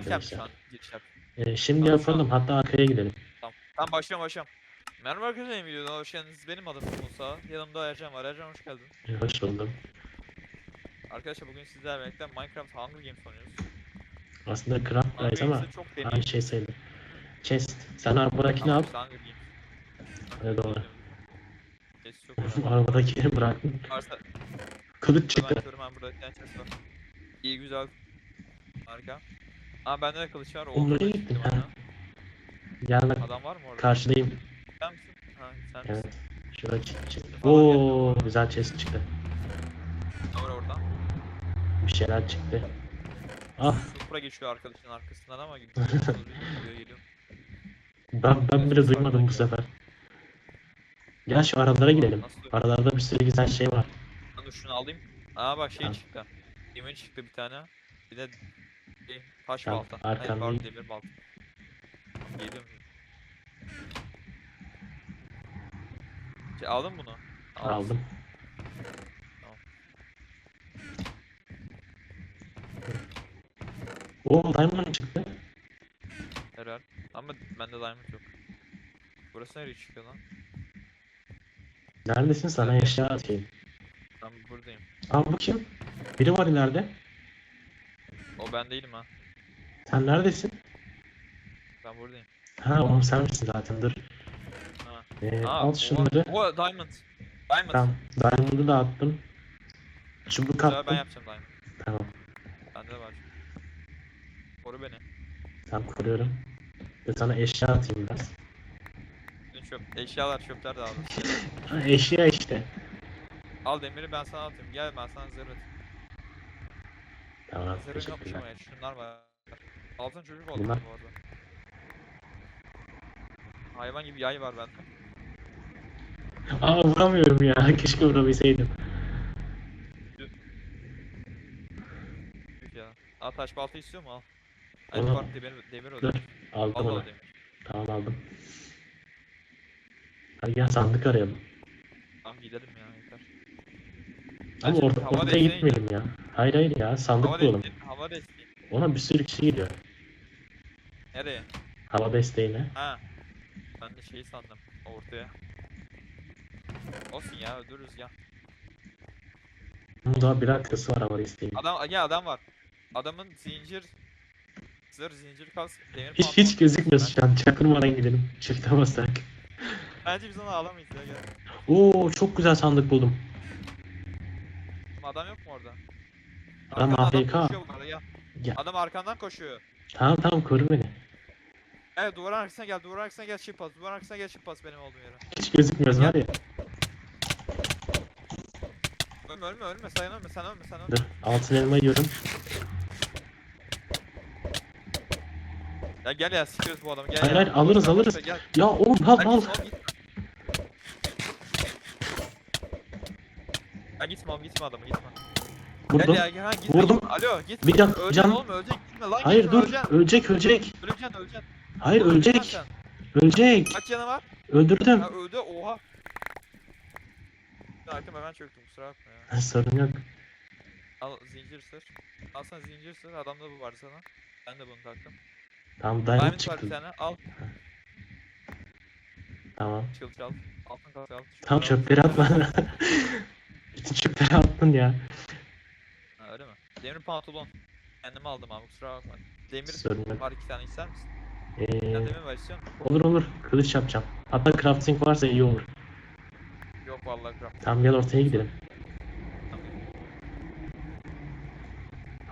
Giderken mi şu an giriş yap? Ee, şimdi Tamam, yapalım. Hatta arkaya gidelim. Tamam. Tamam başlıyorum başlıyorum. Merhaba arkadaşlar videoda hoş geldiniz. Benim adım Musa. Yanımda Ercan var. Ercan hoş geldin. Ee, Hoş buldum. Arkadaşlar bugün sizlerle birlikte Minecraft Hunger Games oynuyoruz. Aslında craft Rise ama aynı şey sayılır. Chest. Sen arabadakini al. Evet, doğru. Arabadakini bıraktım. Varsa Kılıç çıktı. ben burada. Yani ses var. İyi güzel. Harika. Aa bende de kılıç var. Oğlum, nereye gittin ha? Gel bak. Adam var mı orada? Karşıdayım. Sen misin? Ha sen misin? Evet. Şurada çıktı. çıktı. Falan Oo, güzel chest çıktı. Var oradan? Bir şeyler çıktı. Ah Supra geçiyor arkadaşın arkasından ama gidiyor geliyor geliyor. ben, ben bile duymadım bu sefer. Gel şu aralara gidelim. Aralarda bir sürü güzel şey var. Ben şunu alayım. Aa bak şey çıktı. Demir çıktı bir tane. Bir de şey, taş Tamam, balta. Hayır pardon demir balta. Geliyorum. Şey, aldın bunu? Al. Aldım. Tamam. Oo diamond çıktı. Herhal. Ama bende diamond yok. Burası nereye çıkıyor lan? Neredesin sana eşya atayım. Ben buradayım. Bu kim? Biri var ileride. O ben değilim ha. Sen neredesin? Ben buradayım. Ha oğlum sen misin zaten dur. Ha. Ee, Aa, al şunları. Oha diamond. Diamond. Tamam. Diamond'ı da attım. Çubuk Güzel, ben attım. yapacağım diamond. Tamam. Bende de var. Koru beni. Tamam koruyorum. Ve sana eşya atayım biraz. Bütün çöp, eşyalar çöpler de aldım. Ha, eşya işte. Al demiri ben sana atayım. Gel ben sana zırh atayım. Tamam Zırhım teşekkürler. yokmuş ama şunlar var. Altın çocuk Bunlar- bu arada. Hayvan gibi yay var bende. Aa vuramıyorum ya. Keşke vurabilseydim. Büyük ya. Al taş balta istiyor mu al. Ay Onu- bak demir, demir o Dur, demir. Aldım Al onu. o demir. Tamam aldım. Hadi gel sandık arayalım. Tamam gidelim ya yeter. Ama Bence orta, hava ortaya desteği- gitmeyelim ya. Hayır hayır ya sandık Hava bulalım. desteği, hava desteği. Ona bir sürü kişi gidiyor. Nereye? Hava desteğine. Ha. Ben de şeyi sandım. Ortaya. Olsun ya öldürürüz ya. Bunun daha bir arkası var hava desteği. Adam ya adam var. Adamın zincir zırh zincir kas demir Hiç pantolon. hiç gözükmüyor şu an. Çakılmadan gidelim. Çifte basak. Bence biz onu alamayız ya gel. Oo çok güzel sandık buldum. Adam yok mu orada? Adam AFK. koşuyor bu arada, ya. Ya. Adam arkandan koşuyor. Tamam tamam koru beni. Evet duvarın arkasına gel, duvarın arkasına gel çift pas, duvarın arkasına gel çift pas benim olduğum yere. Hiç gözükmüyoruz var ya. Ölme ölme ölme sen ölme sen ölme sen ölme. Dur altın elma yiyorum. Ya gel ya sikiyoruz bu adamı gel Hayır, ya. hayır, alırız, alırız. Gel. Ya oğlum al Ay, al. gitme oğlum, gitme. Ya gitme oğlum gitme adamı gitme. Vurdum. Gel ya gel ha gitme. Vurdum. Alo gitme. Bir can, Öleceksin can. oğlum ölecek gitme lan Hayır gitme, dur. Öleceksin. Ölecek ölecek. Öleceksin öleceksin. Hayır Öleceksin ölecek. sen. Ölecek. Kaç yanı var? Öldürdüm. Ha öldü oha. Hakim hemen çöktüm kusura bakma ya. Sorun yok. Al zincir sır. Al sana zincir sır. Adamda bu var sana. Ben de bunu taktım. Tamam diamond Diamond var bir çıktı. tane. Al. Tamam. Çıl çal. Altın kalk al. Tam çöpleri al. çöpleri atma. Bütün çöpleri attın ya. Demir pantolon. Kendime aldım abi kusura bakma. Demir Sorun var iki tane ister misin? Ee, demir var istiyor musun? olur olur. Kılıç yapacağım. Hatta crafting varsa iyi olur. Yok vallahi craft. Tamam gel ortaya gidelim.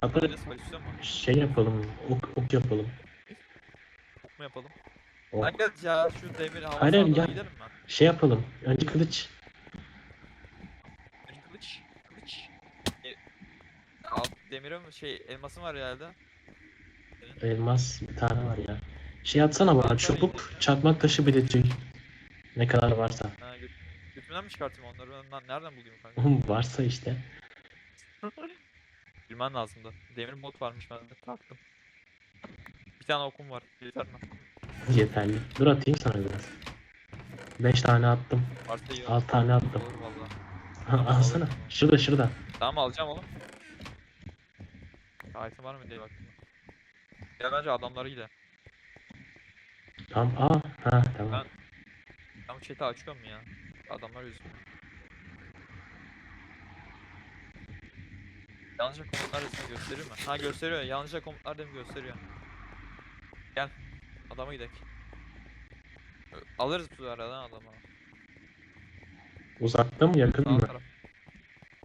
Hatta Patates var istiyor musun? şey yapalım. Ok, ok yapalım. Ok mu yapalım? Ok. Lan gel ya şu demir hava hayır, sahasına gel. gidelim mi? Şey yapalım. Önce kılıç. Bir kılıç. Kılıç. E, alt demirim şey elmasım var herhalde. Elmas bir tane var ya. Şey atsana bana. Çubuk, çakmak taşı bir de tüy. Ne kadar varsa. Ha, gö götümden mi çıkartayım onları? Lan nereden bulayım kanka? Oğlum varsa işte. Bilmen lazımdı. Demir bot varmış bende. Taktım. Bir tane okum var. Yeter mi? Yeterli. Dur atayım sana biraz. 5 tane attım. Varsa iyi olur. 6 tane attım. Olur valla. Alsana. Şurada şurada. Tamam alacağım oğlum. Item var mı diye baktım. Ya bence adamlara gidelim. Tamam. Aa. Ha tamam. Ben bu chat'i açıyorum ya. Adamlar yüzünden. Yanlışlıkla komutlar resmi gösteriyor mu? Ha gösteriyor. Yanlışlıkla komutlar demin gösteriyor. Gel. Adama gidelim. Alırız bu aradan adamı. Uzakta mı yakın Sağ mı? taraf.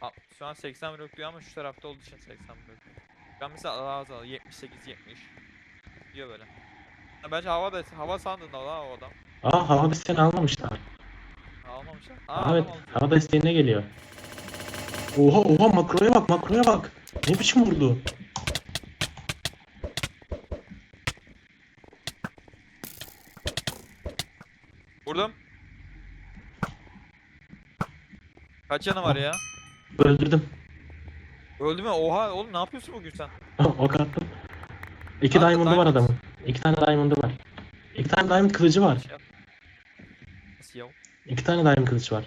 Ha, şu an 80 blok diyor ama şu tarafta olduğu için 80 blok. Ben mesela daha az al 78 70 diyor böyle. Ha, bence hava da hava sandığında la o adam. Aa hava desteğini almamışlar. Almamışlar. Aa, evet adam aldı. hava desteğine geliyor. Oha oha makroya bak makroya bak. Ne biçim vurdu? Vurdum. Kaç yanı var ya? Öldürdüm. Öldü mü? Oha oğlum ne yapıyorsun bugün sen? ok attım. İki Attın, diamond'ı var diamond. adamın. İki tane diamond'ı var. İki tane diamond kılıcı var. Şey yap. Nasıl ya? İki tane diamond kılıç var.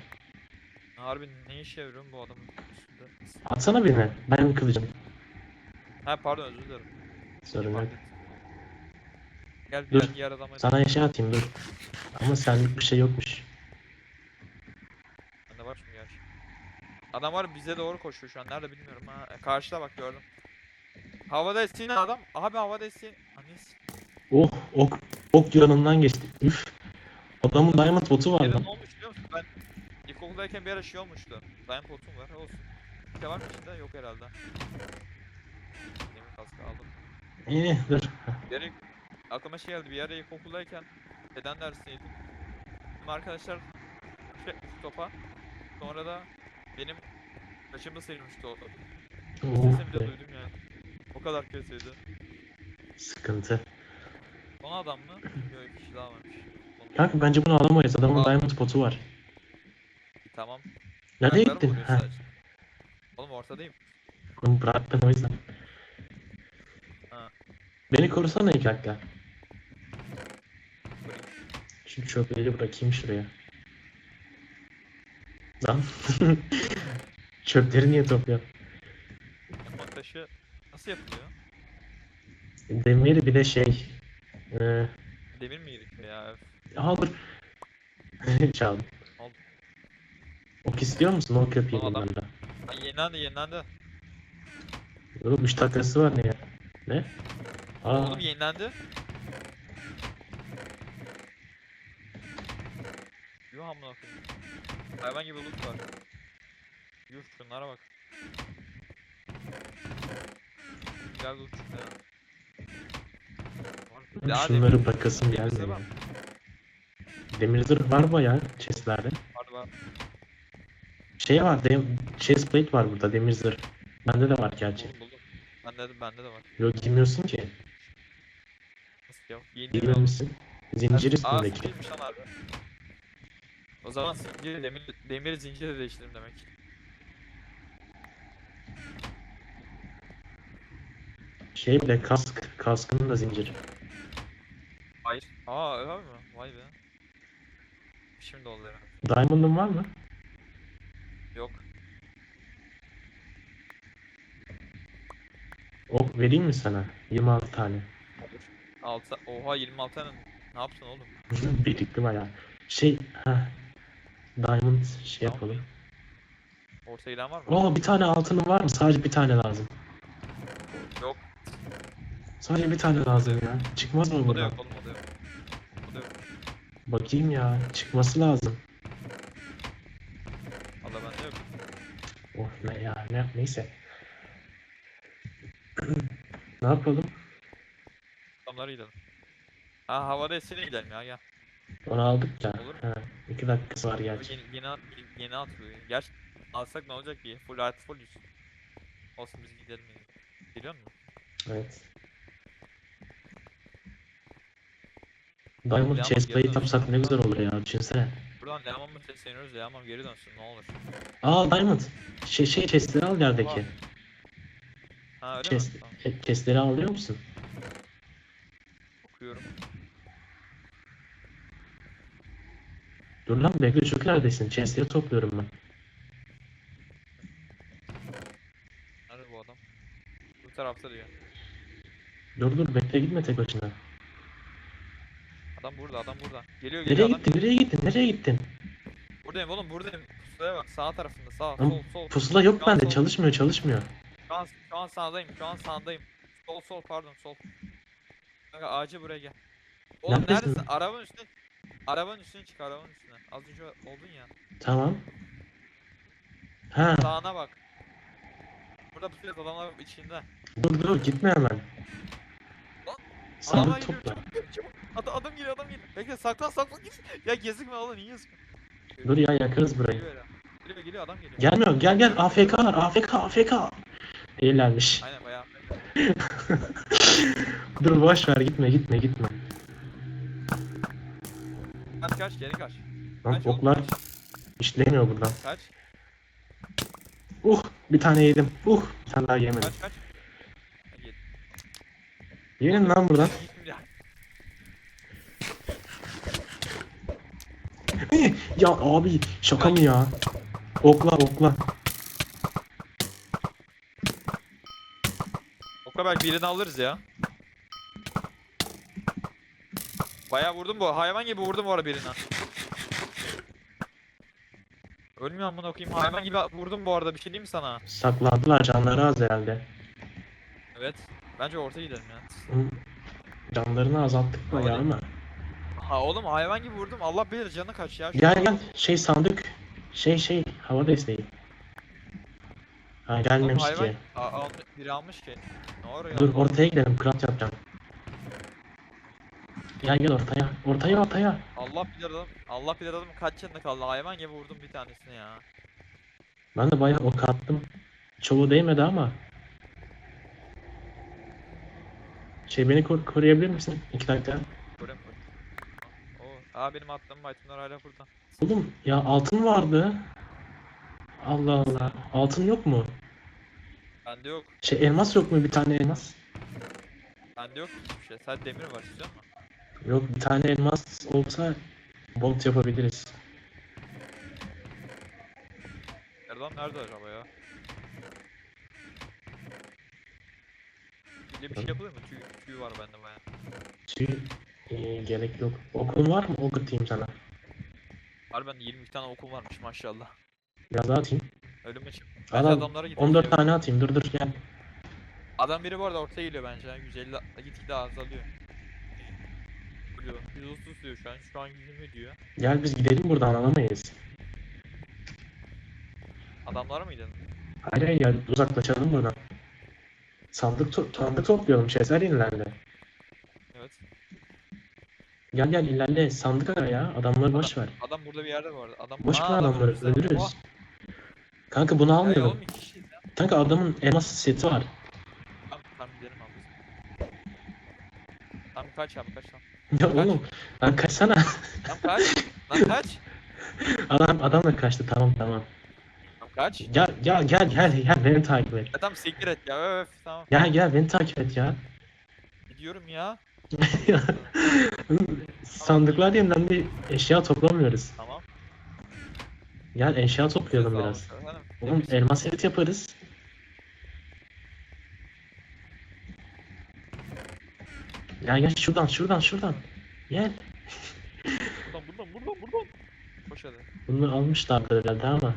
Harbi ne işe yarıyor bu adamın üstünde? Atsana birine. Diamond kılıcım. Ha pardon özür dilerim. Sorun yok. Gel Dur, diğer adama Sana eşya atayım dur. Ama senlik bir şey yokmuş. Bende var şimdi gerçi. Adam var bize doğru koşuyor şu an. Nerede bilmiyorum ha. E, Karşıda bak gördüm. Havada estiğin adam. Abi havada estiğin. Annesi. Oh ok. Ok yanından geçti. Üf. Adamın diamond botu var Bir ara lan. ne olmuş biliyor musun? Ben ilkokuldayken bir ara şey olmuştu. Diamond potum var. Olsun. Bir şey var mı içinde? Yok herhalde. Demir kaskı aldım. İyi dur. Ara aklıma şey geldi. Bir ara ilkokuldayken beden dersindeydim. Arkadaşlar sürekli topa. Sonra da benim kaşımda sıyrılmıştı o. Oh Sesimi de be. duydum yani. O kadar kötüydü. Sıkıntı. Son adam mı? Yok bir kişi daha varmış. Kanka bence bunu alamayız. Adamın diamond botu var. Tamam. Nereye Ayaklarım gittin? vuruyor Ha, sadece. Oğlum ortadayım. onu bıraktın o yüzden. Ha. Beni korusana iki dakika. Şu çöpleri bırakayım şuraya. Lan. Çöpleri niye topluyorsun? Yapma taşı nasıl yapılıyor? Demir bir de şey. Ee, Demir mi gerekiyor ya? Aha dur. Çaldım. Al. Ok istiyor musun? Ok yapayım Al adam. ben de. Ha, yenilendi yenilendi. Oğlum 3 dakikası var ne ya? Ne? Aa, Oğlum yenilendi. Yuh amına koyayım. Hayvan gibi loot var. Yuh şunlara bak. Güzel loot çıktı ya. Daha şunları bakasım gelmiyor. var ya. mı? Demir zırh var bayağı chestlerde. Var var. Şey var, dem chest plate var burada demir zırh. Bende de var gerçi. Buldum buldum. Bende de, bende de var. Yok giymiyorsun ki. Nasıl ya? Yeni? Giymemişsin. Zincir Aa üstündeki. abi. O zaman zincir demir, demir zinciri değiştirdim demek. Şey bile kask. Kaskının da zinciri. Hayır. Aa öyle mi? Vay be. Şimdi oldu herhalde. Diamond'ın var mı? Yok. Ok vereyim mi sana? 26 tane. Altı, oha 26 tane. Ne yaptın oğlum? Birikti bayağı. Şey, ha. Diamond şey yapalım. Orta giden var mı? Aa bir tane altının var mı? Sadece bir tane lazım. Yok. Sadece bir tane lazım ya. Çıkmaz mı O da buradan? yok oğlum o da yok. O da yok. Bakayım ya. Çıkması lazım. Valla bende yok. Oh ne ya ne neyse. ne yapalım? Adamlara gidelim. Ha havada esine gidelim ya gel. Onu aldık ya. Olur. Ha, iki dakikası var gerçi. Yeni, yeni, at, yeni atıyor. Gerçi alsak ne olacak ki? Full artı full yüz. Olsun biz gidelim yine. Geliyor musun? Evet. Diamond Yalnız chestplate geri yapsak ne güzel olur ya. Düşünsene. Buradan mı sesleniyoruz? Lehamam geri dönsün ne olur. Aa Diamond. Şey şey chestleri al yerdeki. Ha öyle Chest, mi? Tamam, chestleri alıyor musun? okuyorum. Dur lan bekle çok neredesin? Chestleri topluyorum ben. Nerede bu adam? Bu tarafta diyor. Dur dur bekle gitme tek başına. Adam burada adam burada. Geliyor geliyor Nereye adam. gittin? Nereye gittin? Nereye gittin? Buradayım oğlum buradayım. Pusulaya bak sağ tarafında sağ Ama sol sol. Pusula yok Şu an bende. sol. Çalışmıyor çalışmıyor. Şu an, şu an sağdayım şu an sağdayım. Sol sol pardon sol. Kanka acil buraya gel. Oğlum Neredesin? neredesin? Arabanın üstüne. Arabanın üstüne çık arabanın üstüne. Az önce oldun ya. Tamam. Ha Sağına bak. Burada pusuya adamlar içinde. dur dur gitme hemen. Adamlar Sandık geliyor topla. çabuk çabuk. Adam, adam geliyor adam geliyor. Bekle saklan saklan git. Ya gezikme oğlum niye yazık? Dur ya yakarız burayı. Geliyor. Geliyor geliyor adam geliyor. Gelmiyor. Gel gel. AFK'lar. AFK AFK. Eğlenmiş. Aynen bayağı. Dur boş ver gitme gitme gitme. Kaç geri kaç. Lan Kaç oğlum, oklar kaç. işlemiyor buradan. Kaç Uh bir tane yedim. Uh bir tane daha yemedim. kaç kaç. Yenin lan buradan. Ya, abi şaka mı ya? Okla okla. O kadar birini alırız ya. Bayağı vurdum bu. Hayvan gibi vurdum bu ara birine. Ölmüyor amına okuyayım. Hayvan gibi vurdum bu arada. Bir şey diyeyim mi sana? Saklandılar canları az herhalde. Evet. Bence ortaya gidelim ya. Hı. Canlarını azalttık bayağı ama. Ha oğlum hayvan gibi vurdum. Allah bilir canı kaç ya. Gel gel şey sandık. Şey şey hava desteği. Ha Oğlum gelmemiş hayvan ki. A- al- biri almış ki. Ne oraya? Dur ortaya gidelim craft yapacağım. Gel gel ortaya. Ortaya ortaya. Allah bilir adam. Allah bilir adam kaç canında kaldı. Hayvan gibi vurdum bir tanesini ya. Ben de bayağı ok attım. Çoğu değmedi ama. Şey beni kor- koruyabilir misin? İki dakika. Görem Oo. Aa benim attığım itemler hala burada. Oğlum ya altın vardı. Allah Allah. Altın yok mu? Bende yok. Şey elmas yok mu bir tane elmas? Bende yok hiçbir şey. Sadece demir var istiyor musun? Yok bir tane elmas olsa bolt yapabiliriz. Erdoğan nerede acaba ya? Bir de bir şey yapılıyor mu? Tüy, tüy var bende baya. Tüy ee, gerek yok. Okun var mı? Ok atayım sana. Var bende 22 tane okum varmış maşallah. Biraz daha atayım. Ölüm için. Bence Adam adamlara gidelim. 14 ya. tane atayım. Dur dur gel. Adam biri bu arada ortaya geliyor bence. ya. 150 gitgide azalıyor. Diyor. 130 diyor şu an. Şu an 120 diyor. Gel biz gidelim buradan alamayız. Adamlara mı gidelim? Hayır hayır gel uzaklaşalım buradan. Sandık, to- sandık toplayalım. Şeser ilerle. Evet. Gel gel ilerle. Sandık ara ya. Adamları boş ver. Adam burada bir yerde arada. Adam Boş ver adam adamları. önümüzde. Öldürürüz. Oha. Kanka bunu Ya almayalım. ya. Kanka adamın elmas seti var. Tamam tamam gidelim abi. Tamam kaç abi kaç tamam. Ya oğlum lan kaçsana. Tamam kaç. Lan kaç. Adam adam da kaçtı tamam tamam. Kaç. Gel gel gel gel gel beni takip et. Tamam siktir et ya öf tamam. Gel gel beni takip et ya. Gidiyorum ya. Sandıklar yeniden bir eşya toplamıyoruz. Tamam. Gel eşya toplayalım biraz. Oğlum elmas set yaparız. Gel gel şuradan şuradan şuradan. Gel. Buradan buradan buradan buradan. Koş hadi. Bunu almışlardı herhalde ama.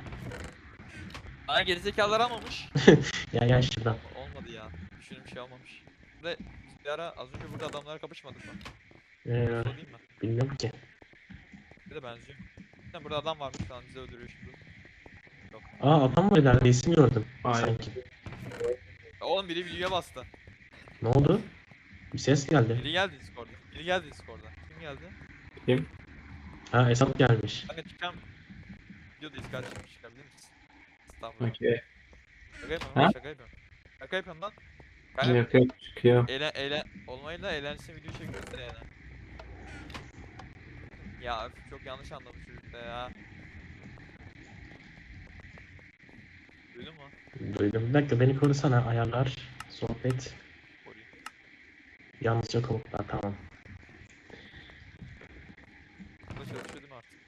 Aa gerizekalılar almamış. Gel gel şuradan. Olmadı ya. Düşündüğüm şey olmamış. Ve bir ara az önce burada adamlara kapışmadık mı? Ee, Sorayım mı? bilmiyorum ki. Bir de benziyor. Sen burada adam varmış falan bizi öldürüyor şimdi. Yok. Aa adam var ileride isim gördüm. Aynen. Sanki. Ya oğlum biri videoya bastı. Ne oldu? Bir ses geldi. Biri geldi Discord'da. Biri geldi Discord'da. Kim geldi? Kim? Ha Esat gelmiş. Kanka çıkan videodayız kardeşim çıkabilir misin? Estağfurullah. Okey. Şaka yapıyorum Ha? şaka yapıyorum. Şaka yapıyorum lan. Kanka Yok yok çıkıyor. eğlen eğlen olmayla eğlensin video çekiyoruz da yani. Ya öf, çok yanlış anladım çocuk da ya. Duydun mu? Duydum. Bir dakika beni korusana. Ayarlar. Sohbet. Yalnızca komutlar tamam. Bu da çalışıyor değil mi artık?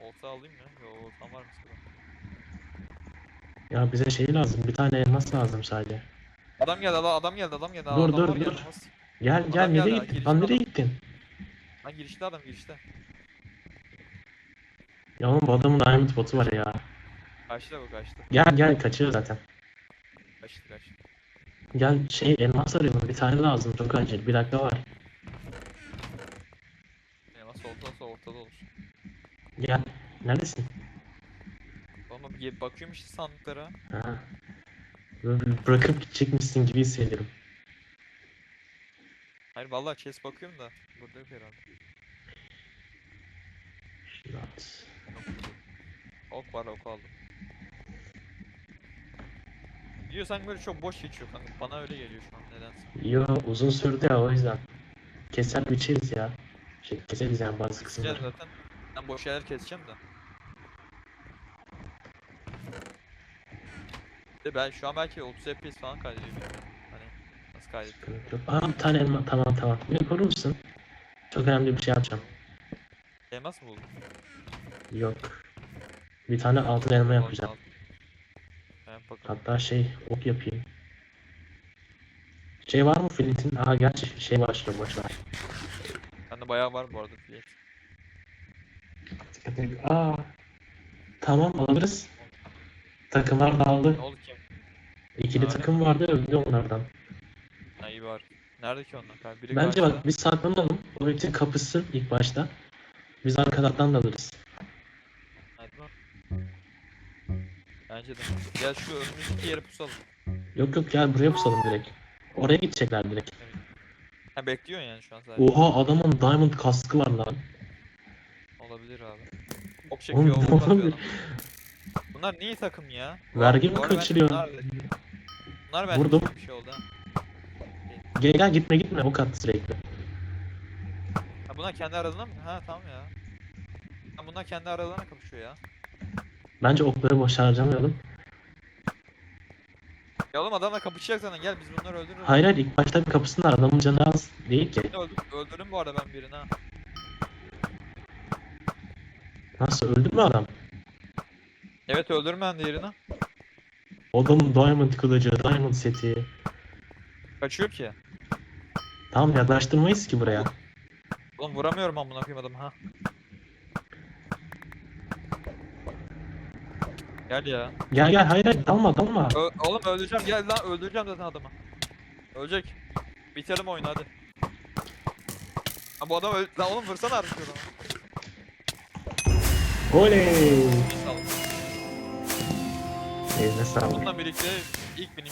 Olta alayım mı? Yo oltam var mı sıra? Ya bize şey lazım. Bir tane elmas lazım sadece. Adam geldi adam, adam geldi adam geldi. Dur, adamlar dur, dur. Gel gel Adam nereye geldi, gittin? girişte Lan nereye adam. gittin? Lan girişte adam girişte. Ya oğlum bu adamın diamond botu var ya. Kaçtı bu kaçtı. Gel gel kaçıyor zaten. Kaçtı kaçtı. Gel şey elmas arıyorum bir tane lazım çok acil bir dakika var. Elmas olsa ortada olur. Gel. Neredesin? Ama bir bakıyorum işte sandıklara. Ha. Böyle Bırakıp gidecekmişsin gibi hissediyorum. Hayır vallahi chest bakıyorum da. Burada yok herhalde. Şunu at. Ok var ok aldım. Diyor sanki çok boş geçiyor kanka. Bana öyle geliyor şu an nedense. Yo uzun sürdü ya o yüzden. Keser biçeriz ya. Şey keseriz yani bazı Keseceğiz kısımları. zaten. Ben boş yerler keseceğim de. De ben şu an belki 30 FPS falan kaydediyor bilmiyorum. Hani nasıl kaydettim. Aa bir tane elma tamam tamam. Beni korur musun? Çok önemli bir şey yapacağım. Elmas mı buldun? Yok. Bir tane altın elma Altın yapacağım. aldım. Hatta şey ok yapayım. Şey var mı Flint'in? Aa gerçi şey başlıyor boş ver. Bende bayağı var bu arada et. Aa. Tamam alırız. Takımlar dağıldı. Ne oldu ki? İkili Abi. takım vardı öldü onlardan. Ha iyi var. Nerede ki onlar? Biri Bence karşıda. bak biz saklanalım. O için kapışsın ilk başta. Biz arkadan da alırız. Bence de. Gel şu önümüzdeki yere pusalım. Yok yok gel buraya pusalım direkt. Oraya gidecekler direkt. Ha bekliyorsun yani şu an sadece. Oha adamın diamond kaskı var lan. Olabilir abi. Ok çekiyor, Oğlum, ok ne atıyor olabilir? adam. Bunlar niye takım ya? Vergi mi Bu arada bence kaçırıyor? Bunlar, bunlar bence Vurdum. bir şey oldu ha. Gel gel gitme gitme ok attı sürekli. Ha bunlar kendi aralarında mı? Ha tamam ya. Ha bunlar kendi aralarına kapışıyor ya. Bence okları boş harcamayalım. Ya oğlum adamla kapışacak zaten gel biz bunları öldürürüz. Hayır hayır ilk başta bir kapısınlar adamın canı az değil ki. Öldür, öldürdüm bu arada ben birini ha. Nasıl öldü mü adam? Evet öldürdüm ben diğerini. Adamın diamond kılıcı, diamond seti. Kaçıyor ki. Tamam yaklaştırmayız ki buraya. Oğlum vuramıyorum amına koyayım adamı ha. Gel ya. Gel gel hayır hayır dalma dalma. Ö oğlum öldüreceğim gel lan öldüreceğim zaten adamı. Ölecek. Bitirelim oyunu hadi. Ha bu adam öl... Lan oğlum vursana artık adamı. Oley! Bir sağlık. Eline sağlık. Bununla birlikte ilk binimizi